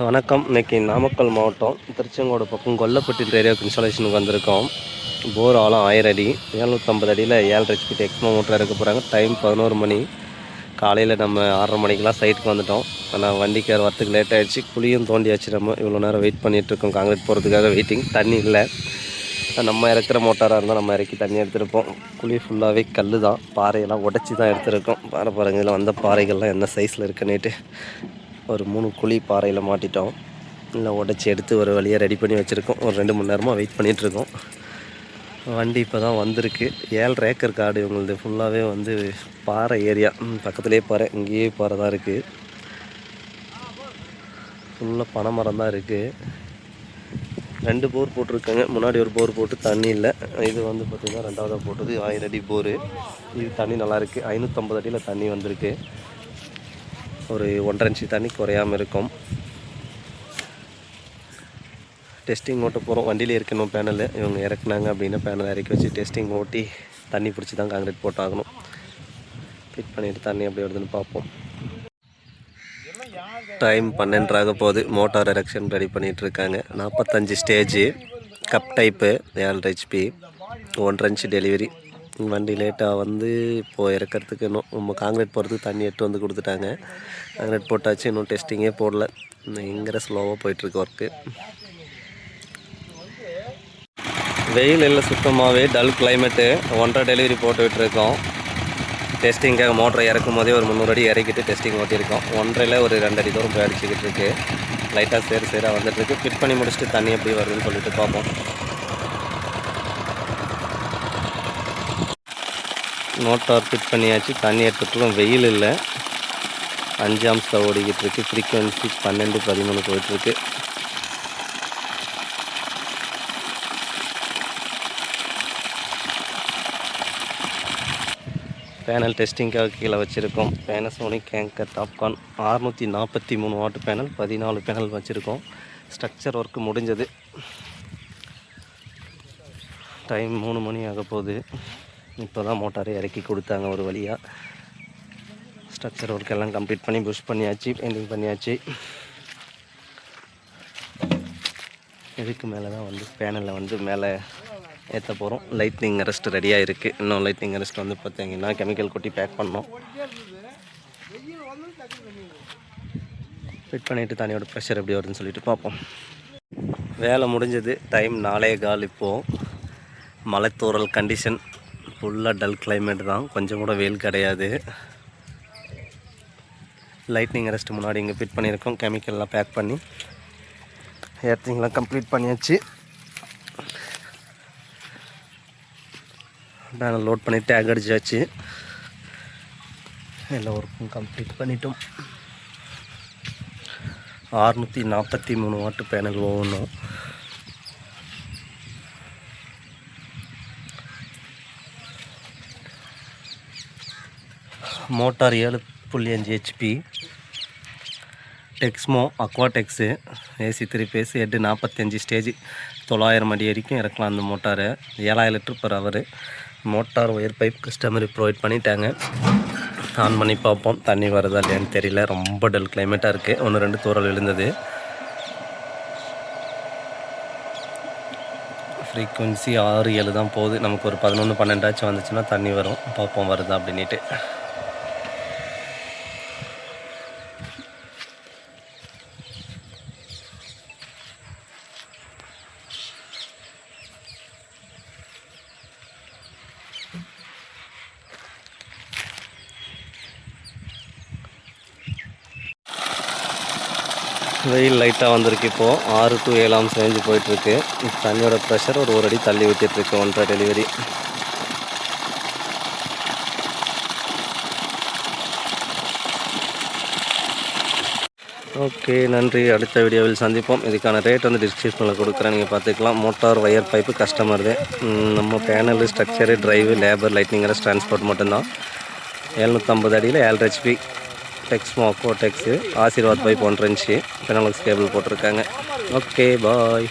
வணக்கம். இன்னைக்கு நாமக்கல் மாவட்டம் திருச்செங்கோடு பக்கம் கொல்லப்பட்டி ஏரியாவுக்கு இன்ஸ்டாலேஷனுக்கு வந்திருக்கோம். போர் ஆழம் ஆயிரம் அடி ஏழ்நூற்றம்பது அடியில் ஏழரை ஹெச்பி எக்ஸ்மோ மோட்டர் இறக்க போகிறாங்க டைம் பதினோரு மணி. காலையில் நம்ம ஆறரை மணிக்கெலாம் சைட்டுக்கு வந்துட்டோம். ஆனால் வண்டிக்கார் வரத்துக்கு லேட் ஆகிடுச்சு குழியும் தோண்டியாச்சு. நம்ம இவ்வளோ நேரம் வெயிட் பண்ணிகிட்ருக்கோம் காங்கிரீட் போகிறதுக்காக வெயிட்டிங் தண்ணி இல்லை. நம்ம இறக்குற மோட்டாராக இருந்தால் நம்ம இறக்கி தண்ணி எடுத்துருப்போம். குழி ஃபுல்லாகவே கல் தான் பாறையெல்லாம் உடச்சி தான் எடுத்துருக்கோம். பாறை பாருங்கள் இதில் வந்த பாறைகள்லாம் என்ன சைஸில் இருக்குன்னுட்டு. ஒரு மூணு குழி பாறையில் மாட்டிட்டோம். இல்லை உடச்சி எடுத்து ஒரு வழியாக ரெடி பண்ணி வச்சுருக்கோம். ஒரு ரெண்டு மணி நேரமாக வெயிட் பண்ணிகிட்ருக்கோம் வண்டி இப்போ தான் வந்திருக்கு. ஏழரை ஏக்கர் காடு இவங்களது ஃபுல்லாகவே வந்து பாறை ஏரியா. பக்கத்துலேயே பாறை இங்கேயே பாறை தான் இருக்குது ஃபுல்லாக பனை மரம் தான் இருக்குது ரெண்டு போர் போட்டிருக்காங்க. முன்னாடி ஒரு போர் போட்டு தண்ணி இல்லை. இது வந்து பார்த்திங்கன்னா ரெண்டாவதாக போட்டது. ஆயிரம் அடி போர். இது தண்ணி நல்லாயிருக்கு ஐநூற்றம்பது அடியில் தண்ணி வந்திருக்கு. ஒரு ஒன்றரை இன்ச்சு தண்ணி குறையாமல் இருக்கும். டெஸ்டிங் ஓட்ட போகிறோம் வண்டியிலே இருக்கணும் பேனல் இவங்க இறக்குனாங்க அப்படின்னா பேனல் இறக்கி வச்சு டெஸ்டிங் ஓட்டி தண்ணி பிடிச்சி தான் காங்கிரீட் போட்டாகணும். ஃபிட் பண்ணிவிட்டு தண்ணி எப்படி வருதுன்னு பார்ப்போம். டைம் பன்னெண்டாக போகுது. மோட்டார் எரெக்ஷன் ரெடி பண்ணிகிட்டு இருக்காங்க. நாற்பத்தஞ்சு ஸ்டேஜு கப் டைப்பு ஏழு ஹெச்பி ஒன்றரை இன்ச்சு டெலிவரி வண்டி லேட்டாக வந்து இப்போது இறக்கிறதுக்கு இன்னும் நம்ம காங்கிரீட் போகிறதுக்கு தண்ணி எட்டு வந்து கொடுத்துட்டாங்க. காங்கிரீட் போட்டாச்சு இன்னும் டெஸ்டிங்கே போடல. இங்கிற ஸ்லோவாக போயிட்டுருக்கு ஒர்க்கு வெயில் இல்லை சுத்தமாகவே டல் கிளைமேட்டு ஒன்றரை டெலிவரி போட்டு விட்டுருக்கோம். டெஸ்டிங்காக மோட்டரை இறக்கும் போதே ஒரு முந்நூறு அடி இறக்கிட்டு டெஸ்டிங் ஓட்டியிருக்கோம். ஒன்றரையில் ஒரு ரெண்டு அடி தூரம் போய் அடிச்சுக்கிட்டு இருக்கு. லைட்டாக சேர் சேராக வந்துட்டுருக்கு. ஃபிட் பண்ணி முடிச்சுட்டு தண்ணி எப்படி வருதுன்னு சொல்லிட்டு பார்ப்போம். மோட்டார் ஃபிட் பண்ணியாச்சு. தண்ணி எடுத்துகிட்டு வெயில் இல்லை. அஞ்சு அம்சத்தில் ஓடிக்கிட்டு இருக்குது ஃப்ரீக்குவென்சி பன்னெண்டு பதிமூணு போயிட்டுருக்கு. பேனல் டெஸ்டிங்காக கீழே வச்சுருக்கோம். பேனசோனிக் கேங்கர் டாப்கான் அறுநூற்றி நாற்பத்தி மூணு வாட்டு பேனல் பதினாலு பேனல் வச்சுருக்கோம். ஸ்ட்ரக்சர் ஒர்க்கு முடிஞ்சது. டைம் மூணு மணி ஆக போகுது இப்போ தான் மோட்டாரை இறக்கி கொடுத்தாங்க ஒரு வழியாக ஸ்ட்ரக்சர் ஒர்க் எல்லாம் கம்ப்ளீட் பண்ணி புஷ் பண்ணியாச்சு பெயிண்டிங் பண்ணியாச்சு. இதுக்கு மேலே தான் வந்து பேனலில் வந்து மேலே ஏற்ற போகிறோம் லைட்னிங் அரெஸ்ட் ரெடியாக இருக்குது இன்னும் லைட்னிங் அரெஸ்ட் வந்து பார்த்தீங்கன்னா கெமிக்கல் கொட்டி பேக் பண்ணோம். ஃபிட் பண்ணிவிட்டு தனியோட ப்ரெஷர் எப்படி வருதுன்னு சொல்லிட்டு பார்ப்போம். வேலை முடிஞ்சது. டைம் நாளே கால் இப்போது மலைத்தூரல் கண்டிஷன் ஃபுல்லாக டல் கிளைமேட் தான். கொஞ்சம் கூட வெயில் கிடையாது. லைட்னிங் அரெஸ்ட் முன்னாடி இங்கே ஃபிட் பண்ணியிருக்கோம். கெமிக்கல்லாம் பேக் பண்ணி. ஏர்த்திங்லாம் கம்ப்ளீட் பண்ணியாச்சு. பேனல் லோட் பண்ணி டேக் அடிச்சாச்சு. எல்லா ஒர்க்கும் கம்ப்ளீட் பண்ணிட்டோம். ஆறுநூற்றி நாற்பத்தி மூணு வாட்டு பேனல் ஒவ்வொன்றும் மோட்டார் ஏழு புள்ளி அஞ்சு HP Texmo Aquatex AC three phase எட்டு நாற்பத்தஞ்சு ஸ்டேஜ் தொள்ளாயிரம் அடி வரைக்கும் இறக்கலாம் அந்த மோட்டாரு. ஏழாயிரம் litre per hour motor wire pipe customer provide பண்ணிட்டாங்க. ஆன் பண்ணி பார்ப்போம். தண்ணி வருதா இல்லையான்னு தெரியல. ரொம்ப டல் கிளைமேட்டாக இருக்குது ஒன்று ரெண்டு தூரல் விழுந்தது. ஃப்ரீக்குவென்சி ஆறு ஏழு தான் போகுது. நமக்கு ஒரு பதினொன்று பன்னெண்டாச்சும் வந்துச்சுன்னா தண்ணி வரும். பார்ப்போம் வருதா அப்படின்ட்டு வெயில் லைட்டாக வந்திருக்கு இப்போது ஆறு டு ஏழாம் செஞ்சு போயிட்டுருக்கு. தண்ணியோட ப்ரெஷர் ஒரு ஒரு அடி தள்ளி ஊற்றிட்டுருக்கு ஒன்றரை டெலிவரி ஓகே நன்றி. அடுத்த வீடியோவில் சந்திப்போம். இதுக்கான ரேட் வந்து டிஸ்கிரிப்ஷனில் கொடுக்குறேன். நீங்கள் பார்த்துக்கலாம். மோட்டார் ஒயர் பைப்பு கஸ்டமர் தான் நம்ம panel structure drive labour lightning transport மட்டும்தான். எழுநூற்றம்பது அடியில் ஏழு ஹெச்பி டெக்ஸ்மோ அக்கோ டெக்ஸு ஆசீர்வாத் பை ஒன்றரை இன்ச்சு பெனாலக்ஸ் கேபிள் போட்டிருக்காங்க. Okay bye